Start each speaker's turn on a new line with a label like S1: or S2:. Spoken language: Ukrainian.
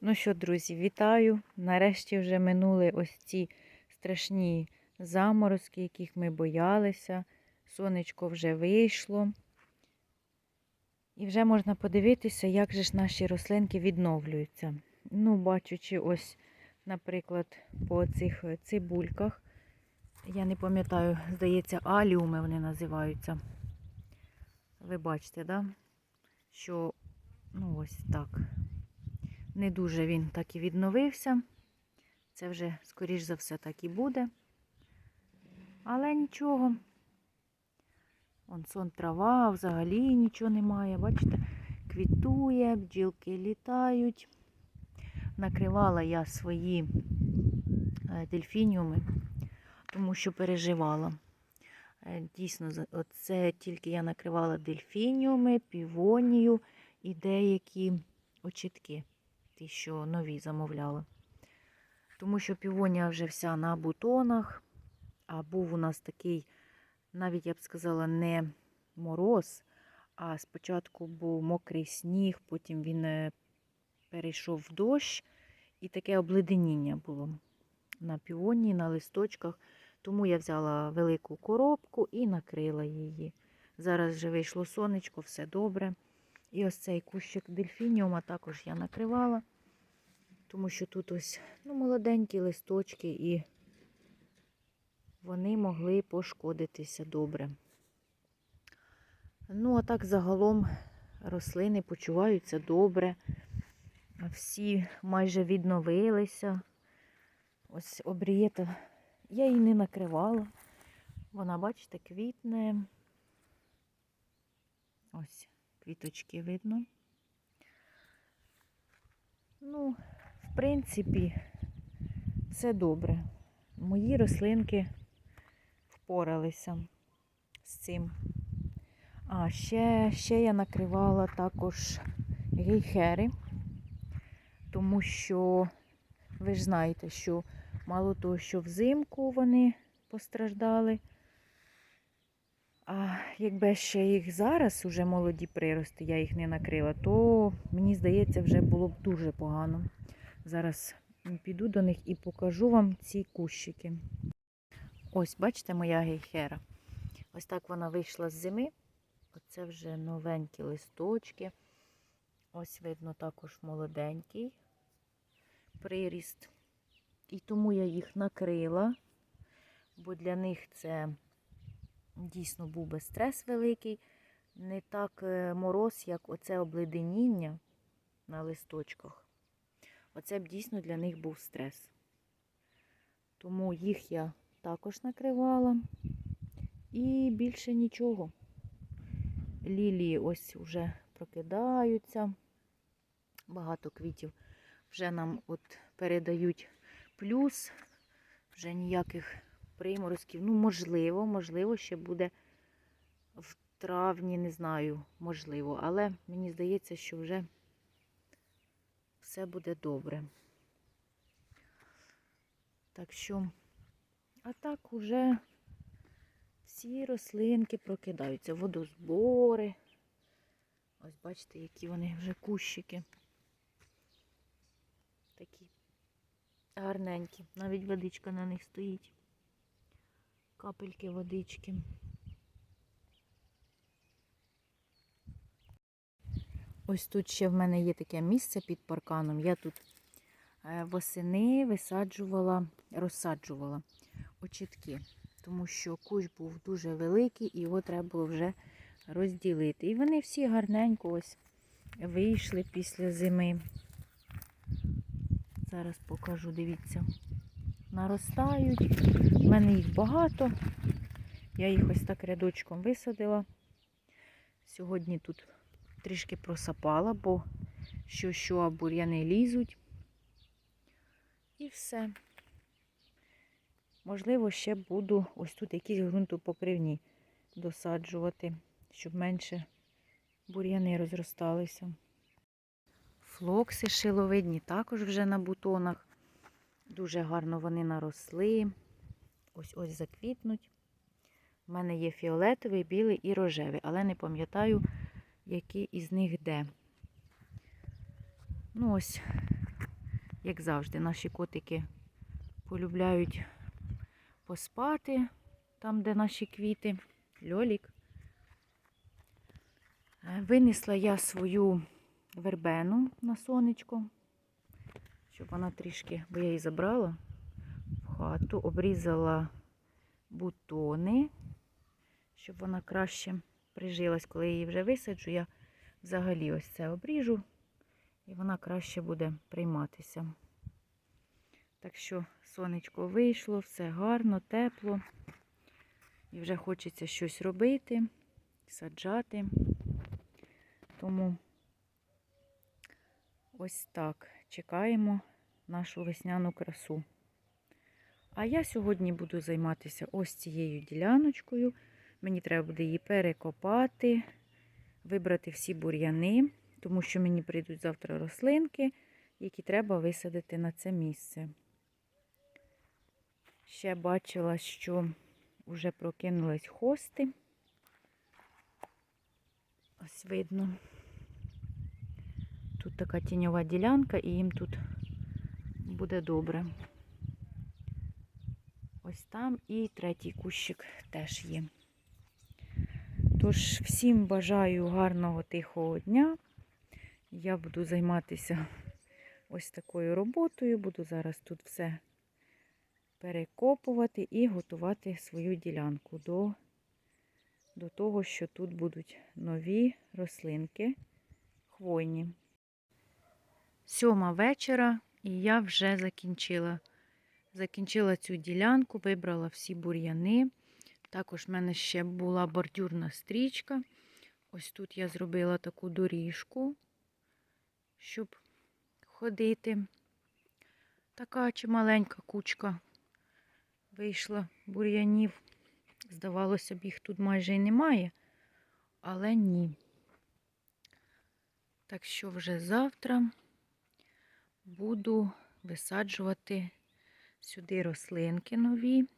S1: Ну що, друзі, вітаю. Нарешті вже минули ось ці страшні заморозки, яких ми боялися. Сонечко вже вийшло. І вже можна подивитися, як же ж наші рослинки відновлюються. Ну, бачучи, ось, наприклад, по цих цибульках. Я не пам'ятаю, здається, аліуми вони називаються. Ви бачите, да? що ну ось так. Не дуже він так і відновився. Це вже, скоріш за все, так і буде. Але нічого. Вон сон трава, взагалі нічого немає. Бачите, квітує, бджілки літають. Накривала я свої е, дельфініуми, тому що переживала. Е, Дійсно, оце тільки я накривала дельфініуми, півонію і деякі очітки ті, що нові замовляла. Тому що півонія вже вся на бутонах, а був у нас такий, навіть я б сказала, не мороз, а спочатку був мокрий сніг, потім він е, перейшов в дощ, і таке обледеніння було на півонії, на листочках. Тому я взяла велику коробку і накрила її. Зараз вже вийшло сонечко, все добре. І ось цей кущик дельфініума також я накривала, тому що тут ось ну, молоденькі листочки і вони могли пошкодитися добре. Ну, а так загалом рослини почуваються добре. Всі майже відновилися. Ось обрієта. Я її не накривала. Вона, бачите, квітне. Ось квіточки видно. Ну, в принципі, все добре. Мої рослинки впоралися з цим. А, ще, ще я накривала також гейхери, тому що ви ж знаєте, що мало того, що взимку вони постраждали. А якби ще їх зараз, уже молоді прирости, я їх не накрила, то мені здається, вже було б дуже погано. Зараз піду до них і покажу вам ці кущики. Ось, бачите, моя гейхера. Ось так вона вийшла з зими. Оце вже новенькі листочки. Ось видно також молоденький приріст. І тому я їх накрила, бо для них це дійсно був би стрес великий. Не так е, мороз, як оце обледеніння на листочках. Оце б дійсно для них був стрес. Тому їх я також накривала. І більше нічого. Лілії ось вже прокидаються. Багато квітів вже нам от передають плюс. Вже ніяких приморозків. Ну, можливо, можливо, ще буде в травні, не знаю, можливо. Але мені здається, що вже все буде добре. Так що, а так уже всі рослинки прокидаються. Водозбори. Ось бачите, які вони вже кущики. Такі гарненькі. Навіть водичка на них стоїть. Капельки водички. Ось тут ще в мене є таке місце під парканом. Я тут е, восени висаджувала, розсаджувала очітки, тому що кущ був дуже великий і його треба було вже розділити. І вони всі гарненько ось вийшли після зими. Зараз покажу, дивіться. Наростають. У мене їх багато. Я їх ось так рядочком висадила. Сьогодні тут трішки просапала, бо що, що а бур'яни лізуть. І все. Можливо, ще буду ось тут якісь ґрунтопокривні досаджувати, щоб менше бур'яни розросталися. Флокси шиловидні також вже на бутонах. Дуже гарно вони наросли. Ось ось заквітнуть. У мене є фіолетовий, білий і рожевий, але не пам'ятаю, який із них де. Ну ось як завжди, наші котики полюбляють поспати там, де наші квіти. Льолік. Е, Винесла я свою вербену на сонечко, щоб вона трішки, бо я її забрала в хату, обрізала бутони, щоб вона краще прижилась, коли її вже висаджу, я взагалі ось це обріжу, і вона краще буде прийматися. Так що сонечко вийшло, все гарно, тепло. І вже хочеться щось робити, саджати. Тому ось так чекаємо нашу весняну красу. А я сьогодні буду займатися ось цією діляночкою. Мені треба буде її перекопати, вибрати всі бур'яни, тому що мені прийдуть завтра рослинки, які треба висадити на це місце. Ще бачила, що вже прокинулись хости. Ось видно. Тут така тіньова ділянка, і їм тут буде добре. Ось там і третій кущик теж є. Тож, всім бажаю гарного тихого дня. Я буду займатися ось такою роботою. Буду зараз тут все перекопувати і готувати свою ділянку до, до того, що тут будуть нові рослинки хвойні. Сьома вечора, і я вже закінчила. Закінчила цю ділянку, вибрала всі бур'яни. Також в мене ще була бордюрна стрічка. Ось тут я зробила таку доріжку, щоб ходити. Така чималенька кучка вийшла бур'янів. Здавалося б, їх тут майже і немає, але ні. Так що вже завтра буду висаджувати сюди рослинки нові.